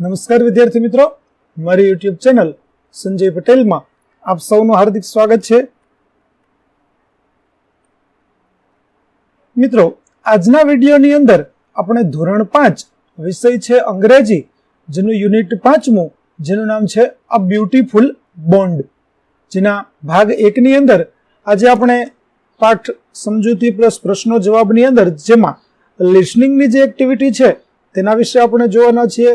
નમસ્કાર વિદ્યાર્થી મિત્રો. મારી યુટ્યુબ ચેનલ સંજય પટેલમાં આપ સૌનું હાર્દિક સ્વાગત છે. મિત્રો, આજના વિડીયોની અંદર આપણે ધોરણ પાંચ વિષય છે અંગ્રેજી, જેનું યુનિટ પાંચમું, જેનું નામ છે અ બ્યુટીફુલ બોન્ડ જેના ભાગ એકની અંદર આજે આપણે પાઠ સમજૂતી પ્લસ પ્રશ્નો જવાબની અંદર, જેમાં લિસનિંગની જે એક્ટિવિટી છે, તેના વિશે આપણે જોવાના છીએ.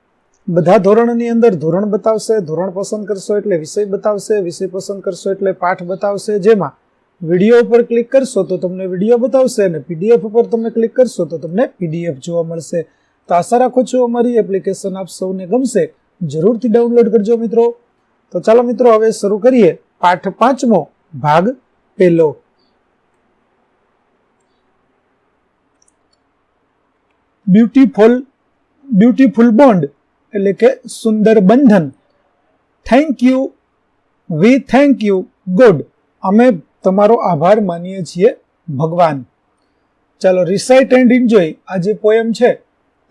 બધા ધોરણની અંદર ધોરણ બતાવશે, ધોરણ પસંદ કરશો એટલે વિષય બતાવશે, વિષય પસંદ કરશો એટલે પાઠ બતાવશે. જેમાં વીડિયો ઉપર ક્લિક કરશો તો તમને વીડિયો બતાવશે અને પીડીએફ ઉપર તમે ક્લિક કરશો તો તમને પીડીએફ જોવા મળશે. તો આશા રાખું છું અમારી એપ્લિકેશન આપ સૌને ગમશે. જરૂરથી ડાઉનલોડ કરજો મિત્રો. તો ચાલો મિત્રો, હવે શરૂ કરીએ પાઠ પાંચમો ભાગ પહેલો. બ્યુટીફુલ બ્યુટીફુલ બોન્ડ એટલે કે સુંદર બંધન. Thank you we thank you good અમે તમારો આભાર માનીએ છીએ ભગવાન. ચાલો રિસાઇટ એન્ડ એન્જોય આ જે પોયમ છે,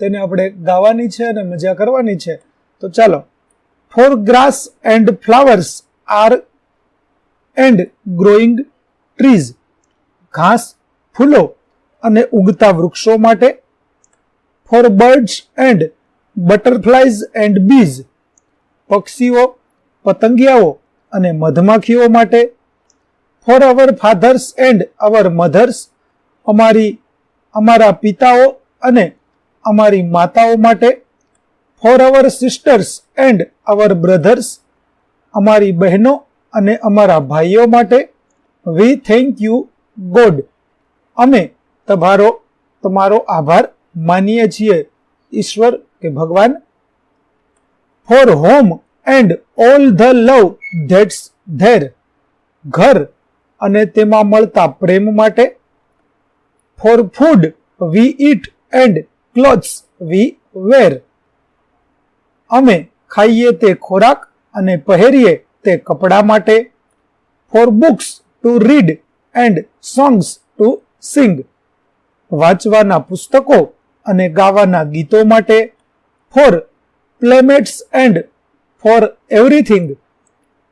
તેને આપણે ગાવાની છે અને મજા કરવાની છે. તો ચાલો. For grass and flowers are and growing trees ઘાસ ફૂલો અને ઉગતા વૃક્ષો માટે. For birds and butterflies and bees, પક્ષીઓ, પતંગિયાઓ અને મધમાખીઓ માટે, for our fathers and our mothers, અમારી, અમારા પિતાઓ અને અમારી માતાઓ માટે, for our sisters and our brothers, અમારી બહેનો અને અમારા ભાઈઓ માટે, વી થેન્ક યુ ગોડ. અમે તમારો તમારો આભાર માનીએ છીએ. ઈશ્વર કે ભગવાન for home and all the love that's there ઘર અને તેમાં મળતા પ્રેમ માટે for food we eat and clothes we wear અમે ખાઈએ તે ખોરાક અને પહેરીએ તે કપડા માટે for books to read and songs to sing વાંચવાના પુસ્તકો અને ગાવાના ગીતો માટે for playmates and for everything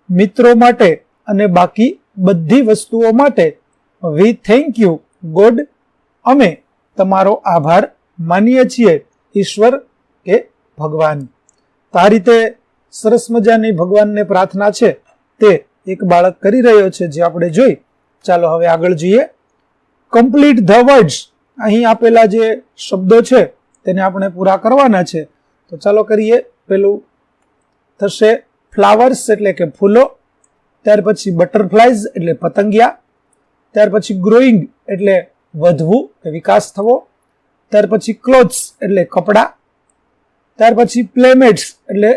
મિત્રો માટે અને બાકી બધી વસ્તુઓ માટે વી થેન્ક યુ ગોડ. અમે તમારો આભાર માનીએ છીએ ઈશ્વર કે ભગવાન. તો આ રીતે સરસ મજાની ભગવાનને પ્રાર્થના છે તે એક બાળક કરી રહ્યો છે જે આપણે જોઈ. ચાલો હવે આગળ જોઈએ. કમ્પ્લીટ ધ વર્ડ્સ અહીં આપેલા જે શબ્દો છે તેને આપણે પૂરા કરવાના છે. તો ચાલો કરીએ. પેલું થશે ફ્લાવર્સ એટલે કે ફૂલો, ત્યાર પછી બટરફ્લાઇઝ એટલે પતંગિયા, ત્યાર પછી ગ્રોઈંગ એટલે વધવું કે વિકાસ થવો, ત્યાર પછી ક્લોથ્સ એટલે કપડાં, ત્યાર પછી પ્લેમેટ્સ એટલે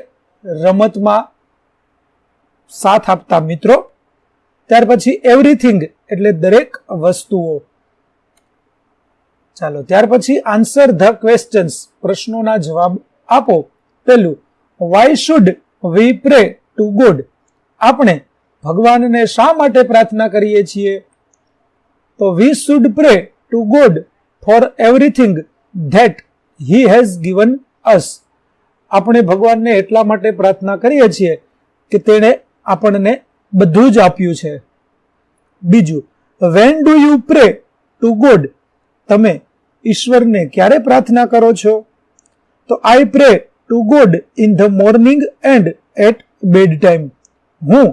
રમતમાં સાથ આપતા મિત્રો, ત્યાર પછી એવરીથિંગ એટલે દરેક વસ્તુઓ. ચાલો, ત્યાર પછી આન્સર ધ ક્વેશ્ચન્સ, પ્રશ્નોના જવાબ આપો. પેલું why should we pray to God આપણે ભગવાનને શા માટે પ્રાર્થના કરીએ છીએ? તો we should pray to God for everything that he has given us આપણે ભગવાનને એટલા માટે પ્રાર્થના કરીએ છીએ કે તેણે આપણને બધું જ આપ્યું છે. બીજું when do you pray to God તમે ઈશ્વરને ક્યારે પ્રાર્થના કરો છો? તો I pray to God in the morning and at bed time હું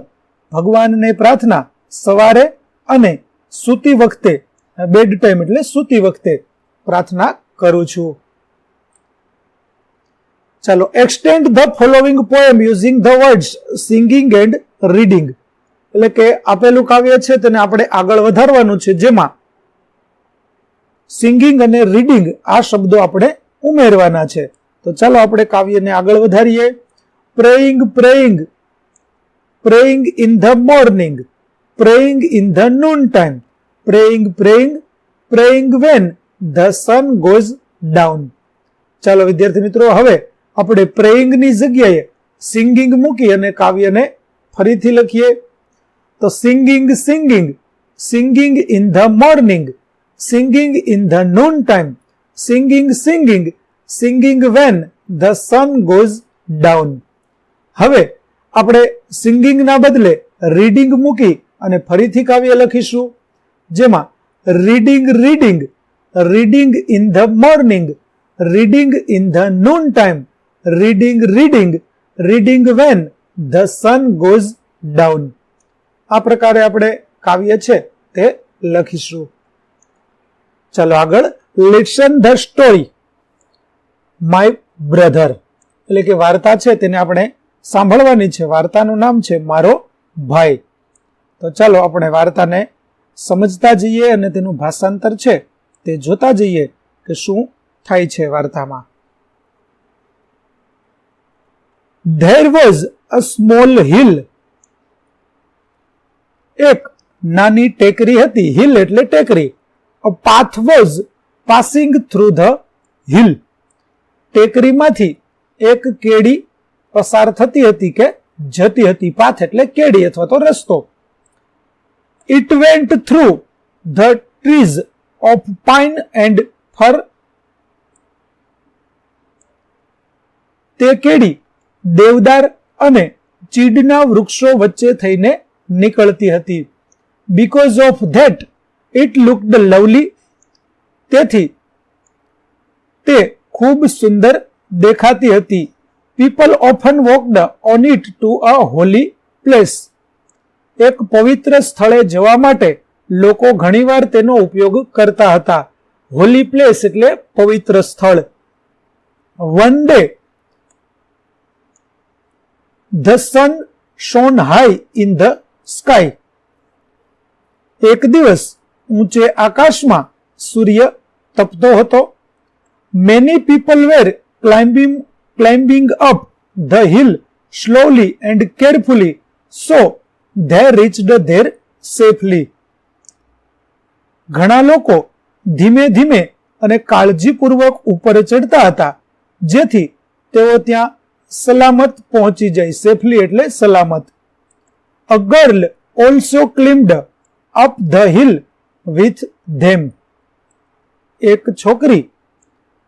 ભગવાનને પ્રાર્થના સવારે અને સૂતી વખતે બેડ ટાઈમ એટલે સૂતી વખતે પ્રાર્થના કરું છું. ચાલો extend the following poem using the words singing and reading એટલે કે આપેલું કાવ્ય છે તેને આપણે આગળ વધારવાનું છે, જેમાં સિંગિંગ અને રીડિંગ આ શબ્દો આપણે ઉમેરવાના છે. તો ચાલો આપણે કાવ્યને આગળ વધારીએ. Praying praying. Praying in the morning. Praying in the noon time. Praying praying. Praying when the sun goes down. ચાલો વિદ્યાર્થી મિત્રો, હવે આપણે પ્રેઇંગની જગ્યાએ સિંગિંગ મૂકી અને કાવ્યને ફરીથી લખીએ. તો singing singing. Singing in the morning. Singing in the noon time. Singing singing. Singing when the sun goes down હવે આપણે સિંગિંગના બદલે રીડિંગ મૂકી અને ફરીથી કાવ્ય લખીશું. જેમાં reading reading reading in the morning reading in the noon time reading reading reading when the sun goes down આ પ્રકારે આપણે કાવ્ય છે તે લખીશું. ચાલો આગળ. Listen the story my brother એટલે કે વાર્તા છે તેને આપણે સાંભળવાની છે. વાર્તાનું નામ છે મારો ભાઈ. તો ચાલો આપણે વાર્તાને સમજતા જઈએ અને તેનું ભાષાંતર છે તે જોતા જઈએ કે શું થાય છે વાર્તામાં. There was a small hill એક નાની ટેકરી હતી. હિલ એટલે ટેકરી. A path was passing through the hill ટેકરીમાંથી એક કેડી પસાર થતી હતી કે જતી હતી પાથ એટલે કેડી અથવા તો રસ્તો. It went through the trees of pine and fir તે કેડી દેવદાર અને ચીડના વૃક્ષો વચ્ચે થઈને નીકળતી હતી. Because of that it looked lovely તેથી તે ખૂબ સુંદર દેખાતી હતી. People often walked on it to a holy place એક પવિત્ર સ્થળે જવા માટે લોકો ઘણીવાર તેનો ઉપયોગ કરતા હતા. હોલી પ્લેસ એટલે પવિત્ર સ્થળ. One day the sun shone high in the sky એક દિવસ ઊંચે આકાશમાં સૂર્ય તપતો હતો. Many people were climbing climbing up the hill slowly and carefully, so they reached there safely ઘણા લોકો ધીમે ધીમે અને કાળજીપૂર્વક ઉપર ચડતા હતા જેથી તેઓ ત્યાં સલામત પહોંચી જાય સેફલી એટલે સલામત. A girl also climbed up the hill with them એક છોકરી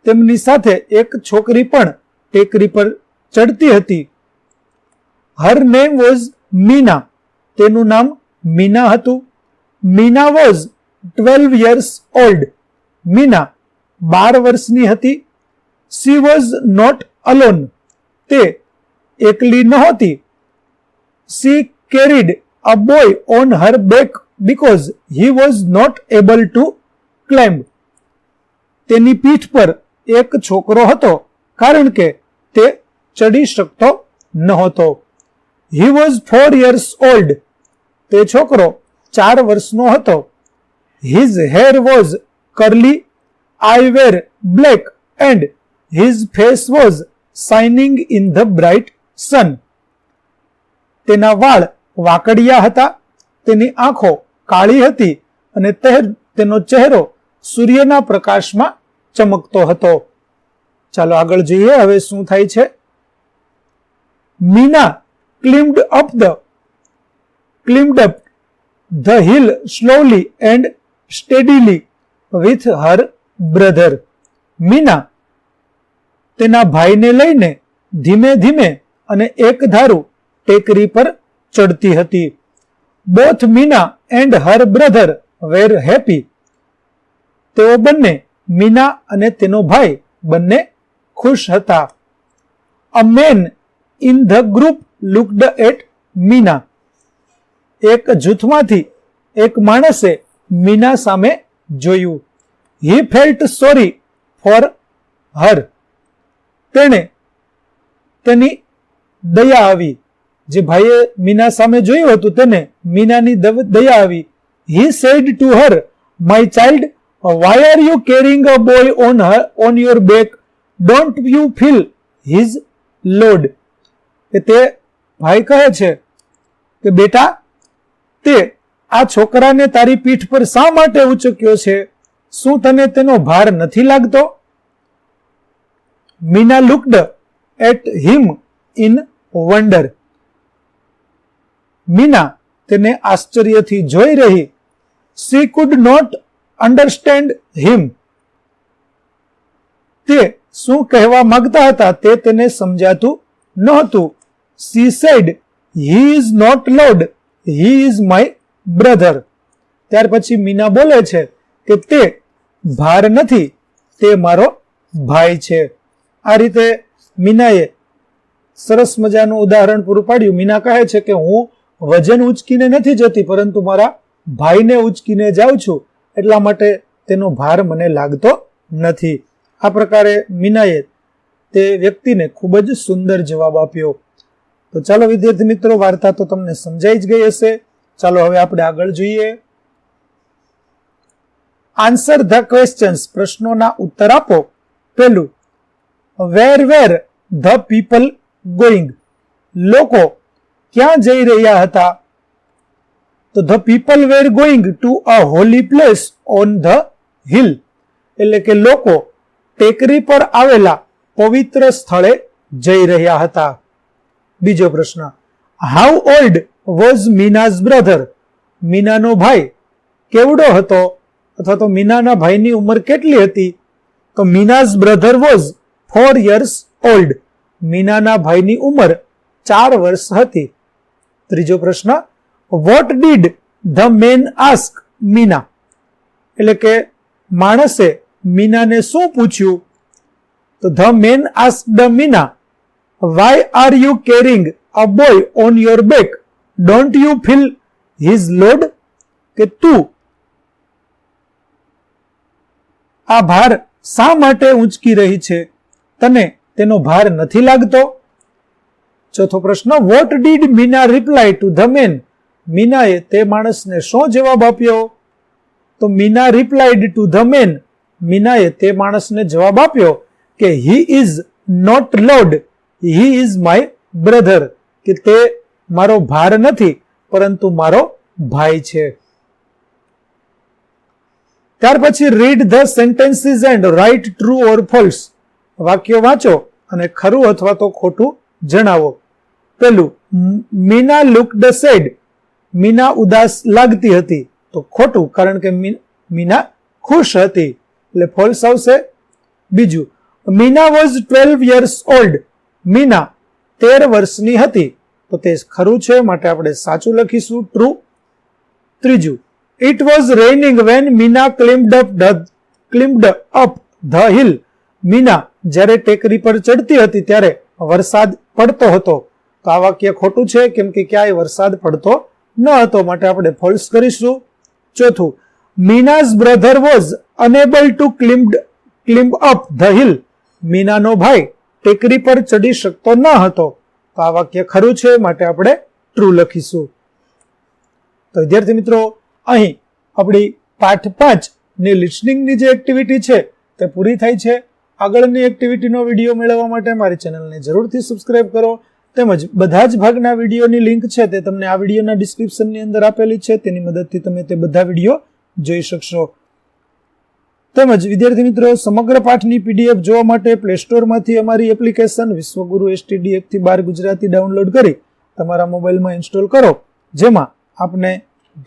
તેમની સાથે એક છોકરી પણ ટેકરી પર ચડતી હતી. હર નેમ વોઝ મીના તેનું નામ મીના હતું. Meena was twelve years old Meena બાર વર્ષની હતી. સી વોઝ નોટ અલોન તે એકલી નહોતી. She carried a boy on her back because he was not able to climb તેની પીઠ પર એક છોકરો હતો, કારણ કે તે ચડી શકતો નહોતો. He was four years old તે છોકરો ચાર વર્ષનો હતો. His hair was curly eyes were black and his face was shining in the bright sun તેના વાળ વાકડિયા હતા, તેની આંખો કાળી હતી, અને તેનો ચહેરો સૂર્યના પ્રકાશમાં ચમકતો હતો. ચાલો આગળ જોઈએ. હવે શું થાય છે? Meena climbed up the, climbed up the hill slowly and steadily with her brother. Meena તેના ભાઈને લઈને ધીમે ધીમે અને એક ધારું ટેકરી પર ચડતી હતી. Both Meena and her brother were happy. તેઓ બંને મીના અને તેનો ભાઈ બંને ખુશ હતા. A man in the group looked at Meena. એક જૂથમાંથી એક માણસે મીના સામે જોયું. He felt sorry for her તેણે તેની દયા આવી. જે ભાઈએ મીના સામે જોયું હતું, તેને મીનાની દયા આવી. He said to her my child why are you carrying a boy on her on your back don't you feel his load કે તે ભાઈ કહે છે કે, બેટા, તે આ છોકરાને તારી પીઠ પર શા માટે ઉચક્યો છે? શું તને તેનો ભાર નથી લાગતો? Meena looked at him in wonder Meena તેને આશ્ચર્યથી જોઈ રહી. She could not understand him તે શું કહેવા માંગતા હતા તે તેને સમજાતું નહોતું. She said he is not load he is my brother ત્યાર પછી મીના બોલે છે કે તે ભાર નથી, તે મારો ભાઈ છે. આ રીતે મીનાએ સરસ મજાનું ઉદાહરણ પૂરું પાડ્યું. મીના કહે છે કે હું વજન ઉચકીને નથી જતી, પરંતુ મારા ભાઈને ઉચકીને જાઉં છું. એટલા માટે તેનો ભાર મને લાગતો નથી. આ પ્રકારે મીનાએ તે વ્યક્તિને ખૂબ જ સુંદર જવાબ આપ્યો. તો ચાલો વિદ્યાર્થી મિત્રો, વાર્તા તો તમને સમજાઈ જ ગઈ હશે. ચાલો હવે આપણે આગળ જોઈએ. આન્સર ધ ક્વેશ્ચન્સ પ્રશ્નોના ઉત્તર આપો. પેલું where were the people going લોકો ક્યાં જઈ રહ્યા હતા? તો the people were going to a holy place on the hill. એટલે કે લોકો ટેકરી પર આવેલા પવિત્ર સ્થળે જઈ રહ્યા હતા. બીજો પ્રશ્ન how old was Meena's brother? મીનાનો ભાઈ કેવડો હતો? અથવા તો મીનાના ભાઈની ઉંમર કેટલી હતી? તો Meena's brother was four years old મીનાના ભાઈની ઉંમર ચાર વર્ષ હતી. ત્રીજો પ્રશ્ન what did the man ask Meena એટલે કે માણસે મીનાને શું પૂછ્યું? તો the man ask the Meena why are you carrying a boy on your back don't you feel his load કે તું આ ભાર શા માટે ઊંચકી રહી છે? તને તેનો ભાર નથી લાગતો? ચોથો પ્રશ્ન what did Meena reply to the man મીનાએ તે માણસને શું જવાબ આપ્યો? તો Meena replied to the man મીનાએ તે માણસને જવાબ આપ્યો કે he is not load he is my brother કે તે મારો ભાર નથી, પરંતુ મારો ભાઈ છે. ત્યાર પછી read the sentences and write true or false વાક્યો વાંચો અને ખરું અથવા તો ખોટું જણાવો. પેલું, મીના લુકડ સેડ મીના ઉદાસ લાગતી હતી. તો ખોટું, કારણ કે મીના ખુશ હતી. એટલે ફોલ્સ આવશે. બીજું, Meena was twelve years old Meena તેર વર્ષની હતી. તો તે ખરું છે, માટે આપણે સાચું લખીશું ટ્રુ ત્રીજું it was raining when Meena climbed up the climbed up the hill Meena જ્યારે ટેકરી પર ચડતી હતી, ત્યારે વરસાદ પડતો હતો. તો આ વાક્ય ખોટું છે, કેમ કે ક્યાંય વરસાદ પડતો ન હતો માટે આપણે ફોલ્સ કરીશું. ચોથું Meena's brother was unable to climbed climb up the hill. મીનાનો ભાઈ ટેકરી પર ચડી શકતો ન હતો. તો આ વાક્ય ખરું છે, માટે આપણે ટ્રુ લખીશું. તો વિદ્યાર્થી મિત્રો, અહીં આપણી પાઠ પાંચની લિસનિંગની જે એક્ટિવિટી છે, તે પૂરી થાય છે. આગળની એક્ટિવિટીનો વીડિયો મેળવવા માટે મારી ચેનલને જરૂરથી સબસ્ક્રાઇબ કરો. તેમજ બધા જ ભાગના વિડીયોની લિંક છે તે તમને આ વિડીયોના ડિસ્ક્રિપ્શનની અંદર આપેલી છે, તેની મદદથી તમે તે બધા વીડિયો જોઈ શકશો. તેમજ વિદ્યાર્થી મિત્રો, સમગ્ર પાઠની પીડીએફ જોવા માટે પ્લે સ્ટોરમાંથી અમારી એપ્લિકેશન વિશ્વગુરુ એસટીડી એકથી બાર ગુજરાતી ડાઉનલોડ કરી તમારા મોબાઈલમાં ઇન્સ્ટોલ કરો, જેમાં આપને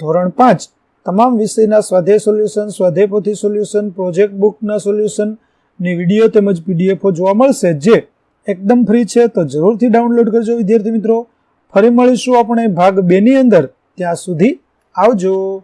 ધોરણ પાંચ, તમામ વિષયના સ્વાધ્યાય સોલ્યુશન, સ્વાધ્યાય પોથી સોલ્યુશન, પ્રોજેક્ટ બુકના સોલ્યુશનની વીડિયો તેમજ પીડીએફો જોવા મળશે, જે એકદમ ફ્રી છે, તો જરૂરથી ડાઉનલોડ કરજો વિદ્યાર્થી મિત્રો. ફરી મળીશું આપણે ભાગ બેની અંદર. ત્યાં સુધી આવજો.